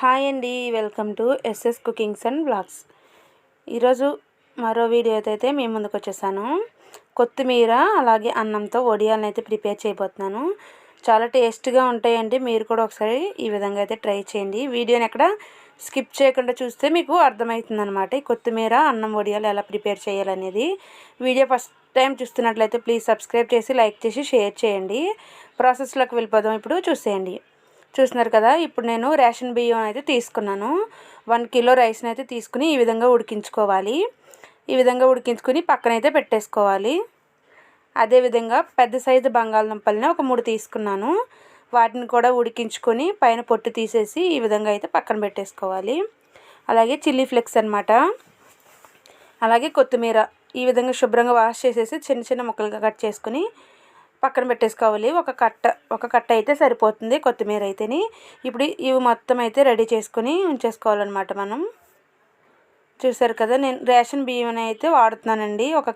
Hi అండి welcome to SS cookings and blogs. ఈరోజు మరో వీడియోతో అయితే మేము ముందుకు వచ్చేసాను. కొత్తిమీర అలాగే అన్నంతో వడియాలను అయితే ప్రిపేర్ చేయబోతున్నాను. చాలా టేస్ట్గా ఉంటాయండి మీరు కూడా ఒకసారి ఈ విధంగా అయితే ట్రై చేయండి. వీడియోని ఎక్కడ స్కిప్ చేయకుండా చూస్తే మీకు అర్థమవుతుందనమాట ఈ కొత్తిమీర అన్నం వడియాలు ఎలా ప్రిపేర్ చేయాలనేది. వీడియో ఫస్ట్ టైం చూస్తున్నట్లయితే ప్లీజ్ సబ్స్క్రైబ్ చేసి లైక్ చేసి షేర్ చేయండి. ప్రాసెస్లోకి వెళ్ళిపోదాం ఇప్పుడు చూసేయండి. చూస్తున్నారు కదా ఇప్పుడు నేను రేషన్ బియ్యం అయితే తీసుకున్నాను. వన్ కిలో రైస్ని అయితే తీసుకుని ఈ విధంగా ఉడికించుకోవాలి. ఈ విధంగా ఉడికించుకుని పక్కనైతే పెట్టేసుకోవాలి. అదేవిధంగా పెద్ద సైజు బంగాళదుంపల్ని ఒక మూడు తీసుకున్నాను. వాటిని కూడా ఉడికించుకొని పైన పొట్టు తీసేసి ఈ విధంగా అయితే పక్కన పెట్టేసుకోవాలి. అలాగే చిల్లీ ఫ్లెక్స్ అనమాట అలాగే కొత్తిమీర ఈ విధంగా శుభ్రంగా వాష్ చేసేసి చిన్న చిన్న ముక్కలుగా కట్ చేసుకుని పక్కన పెట్టేసుకోవాలి. ఒక కట్ట ఒక కట్ట అయితే సరిపోతుంది కొత్తిమీర అయితేని. ఇప్పుడు ఇవి మొత్తం అయితే రెడీ చేసుకుని ఉంచేసుకోవాలన్నమాట మనం. చూసారు కదా నేను రేషన్ బియ్యం అయితే వాడుతున్నానండి. ఒక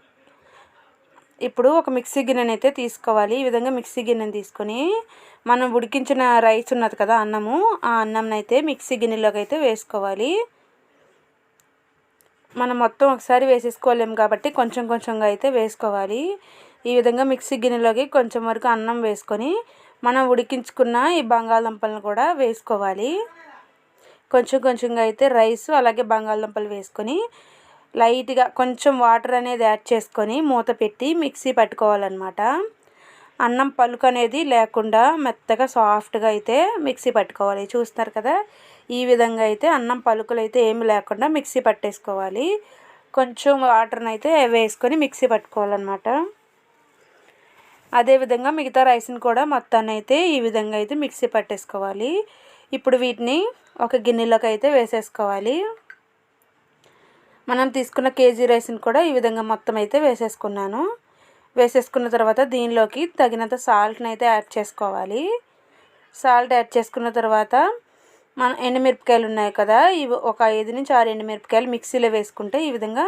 ఇప్పుడు ఒక మిక్సీ గిన్నెని అయితే తీసుకోవాలి. ఈ విధంగా మిక్సీ గిన్నెని తీసుకొని మనం ఉడికించిన రైస్ ఉన్నది కదా అన్నము ఆ అన్నంని అయితే మిక్సీ గిన్నెలోకి అయితే వేసుకోవాలి. మనం మొత్తం ఒకసారి వేసేసుకోలేము కాబట్టి కొంచెం కొంచెంగా అయితే వేసుకోవాలి. ఈ విధంగా మిక్సీ గిన్నెలోకి కొంచెం వరకు అన్నం వేసుకొని మనం ఉడికించుకున్న ఈ బంగాళదుంపలను కూడా వేసుకోవాలి. కొంచెం కొంచెంగా అయితే రైస్ అలాగే బంగాళదుంపలు వేసుకొని లైట్గా కొంచెం వాటర్ అనేది యాడ్ చేసుకొని మూత పెట్టి మిక్సీ పట్టుకోవాలన్నమాట. అన్నం పలుకు అనేది లేకుండా మెత్తగా సాఫ్ట్గా అయితే మిక్సీ పట్టుకోవాలి. చూస్తారు కదా? ఈ విధంగా అయితే అన్నం పలుకులు అయితే ఏమి లేకుండా మిక్సీ పట్టేసుకోవాలి. కొంచెం వాటర్ని అయితే వేసుకొని మిక్సీ పట్టుకోవాలన్నమాట. అదేవిధంగా మిగతా రైస్ని కూడా మొత్తాన్ని అయితే ఈ విధంగా అయితే మిక్సీ పట్టేసుకోవాలి. ఇప్పుడు వీటిని ఒక గిన్నెలోకి అయితే వేసేసుకోవాలి. మనం తీసుకున్న కేజీ రైస్ని కూడా ఈ విధంగా మొత్తం అయితే వేసేసుకున్నాను. వేసేసుకున్న తర్వాత దీనిలోకి తగినంత సాల్ట్ని అయితే యాడ్ చేసుకోవాలి. సాల్ట్ యాడ్ చేసుకున్న తర్వాత మన ఎండుమిరపకాయలు ఉన్నాయి కదా ఇవి ఒక ఐదు నుంచి ఆరు ఎండుమిరపకాయలు మిక్సీలో వేసుకుంటే ఈ విధంగా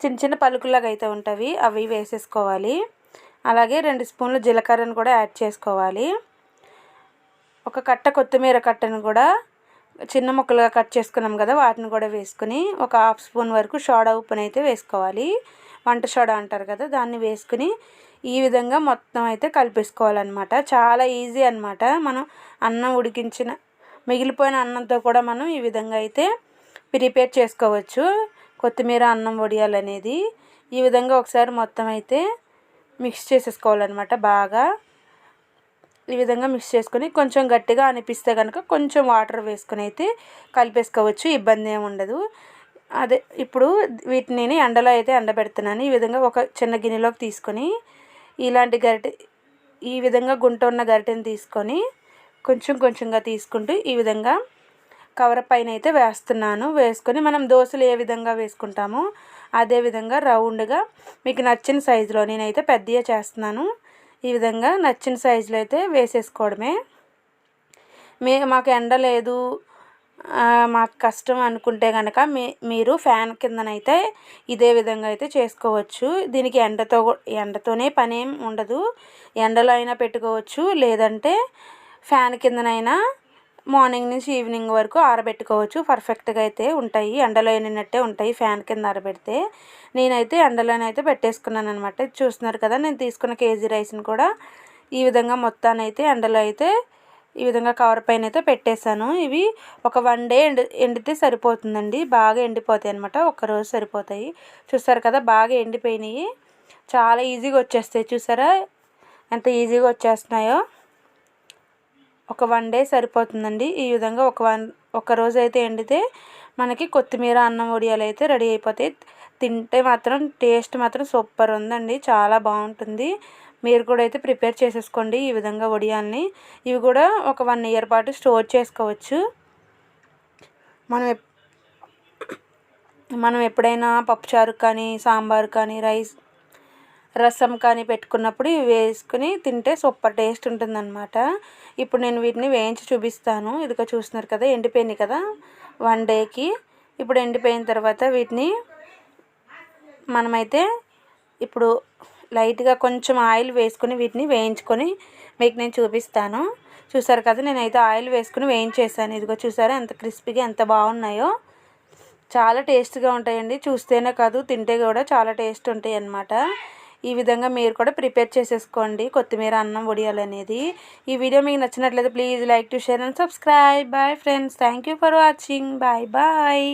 చిన్న చిన్న పలుకులాగా అయితే ఉంటాయి. అవి వేసేసుకోవాలి. అలాగే రెండు స్పూన్లు జీలకర్రను కూడా యాడ్ చేసుకోవాలి. ఒక కట్ట కొత్తిమీర కట్టను కూడా చిన్న ముక్కలుగా కట్ చేసుకున్నాం కదా వాటిని కూడా వేసుకుని ఒక హాఫ్ స్పూన్ వరకు సోడా ఉప్పును అయితే వేసుకోవాలి. వంట సోడా అంటారు కదా దాన్ని వేసుకుని ఈ విధంగా మొత్తం అయితే కలిపేసుకోవాలన్నమాట. చాలా ఈజీ అనమాట మనం అన్నం ఉడికించిన మిగిలిపోయిన అన్నంతో కూడా మనం ఈ విధంగా అయితే ప్రిపేర్ చేసుకోవచ్చు. కొత్తిమీర అన్నం వడియాలనేది. ఈ విధంగా ఒకసారి మొత్తం అయితే మిక్స్ చేసేసుకోవాలన్నమాట బాగా. ఈ విధంగా మిక్స్ చేసుకొని కొంచెం గట్టిగా అనిపిస్తే కనుక కొంచెం వాటర్ వేసుకొని అయితే కలిపేసుకోవచ్చు ఇబ్బంది ఏమి ఉండదు. అదే ఇప్పుడు వీటిని నేను ఎండలో అయితే ఎండబెడుతున్నాను. ఈ విధంగా ఒక చిన్న గిన్నెలోకి తీసుకొని ఇలాంటి గరిటె ఈ విధంగా గుంట ఉన్న గరిటెని తీసుకొని కొంచెం కొంచెంగా తీసుకుంటూ ఈ విధంగా కవర్ పైన అయితే వేస్తున్నాను. వేసుకొని మనం దోశలు ఏ విధంగా వేసుకుంటామో అదే విధంగా రౌండ్గా మీకు నచ్చిన సైజులో నేనైతే పెద్దగా చేస్తున్నాను. ఈ విధంగా నచ్చిన సైజులో అయితే వేసేసుకోవడమే. మీ మాకు ఎండ లేదు. మాకు కష్టం అనుకుంటే కనుక మీ మీరు ఫ్యాన్ కిందనైతే ఇదే విధంగా అయితే చేసుకోవచ్చు. దీనికి ఎండతో ఎండతోనే పని ఏం ఉండదు. ఎండలో అయినా పెట్టుకోవచ్చు. లేదంటే ఫ్యాన్ కిందనైనా మార్నింగ్ నుంచి ఈవినింగ్ వరకు ఆరబెట్టుకోవచ్చు. పర్ఫెక్ట్గా అయితే ఉంటాయి. ఎండలో అయినట్టే ఉంటాయి. ఫ్యాన్ కింద ఆరబెడితే. నేనైతే ఎండలోనైతే పెట్టేసుకున్నాను అనమాట చూస్తున్నారు కదా నేను తీసుకున్న కేజీ రైస్ని కూడా ఈ విధంగా మొత్తాన్ని అయితే ఎండలో అయితే ఈ విధంగా కవర్ పైన అయితే పెట్టేశాను. ఇవి ఒక వన్ డే ఎండి ఎండితే సరిపోతుందండి. బాగా ఎండిపోతాయి అనమాట ఒక్కరోజు సరిపోతాయి. చూస్తారు కదా బాగా ఎండిపోయినాయి. చాలా ఈజీగా వచ్చేస్తాయి. చూసారా? ఎంత ఈజీగా వచ్చేస్తున్నాయో. ఒక వన్ డే సరిపోతుందండి. ఈ విధంగా ఒక వన్ ఒక రోజు అయితే ఎండితే మనకి కొత్తిమీర అన్నం వడియాలు అయితే రెడీ అయిపోతాయి. తింటే మాత్రం టేస్ట్ మాత్రం సూపర్ ఉందండి. చాలా బాగుంటుంది. మీరు కూడా అయితే ప్రిపేర్ చేసేసుకోండి ఈ విధంగా వడియాల్ని. ఇవి కూడా ఒక వన్ ఇయర్ పాటు స్టోర్ చేసుకోవచ్చు. మనం మనం ఎప్పుడైనా పప్పుచారు కానీ సాంబార్ కానీ రైస్ రసం కానీ పెట్టుకున్నప్పుడు ఇవి వేసుకుని తింటే సూపర్ టేస్ట్ ఉంటుందన్నమాట. ఇప్పుడు నేను వీటిని వేయించి చూపిస్తాను. ఇదిగో చూస్తున్నారు కదా ఎండిపోయింది కదా వన్ డేకి. ఇప్పుడు ఎండిపోయిన తర్వాత వీటిని మనమైతే ఇప్పుడు లైట్గా కొంచెం ఆయిల్ వేసుకొని వీటిని వేయించుకొని మీకు నేను చూపిస్తాను. చూసారు కదా నేనైతే ఆయిల్ వేసుకుని వేయించేసాను ఇదిగో చూసారా ఎంత క్రిస్పీగా ఎంత బాగున్నాయో. చాలా టేస్ట్గా ఉంటాయండి. చూస్తేనే కాదు తింటే కూడా చాలా టేస్ట్ ఉంటాయి అన్నమాట ఈ విధంగా మీరు కూడా ప్రిపేర్ చేసేసుకోండి. కొత్తిమీర అన్నం వడియాలు అనేది. ఈ వీడియో మీకు నచ్చినట్లయితే please like to share and subscribe. Bye friends thank you for watching bye bye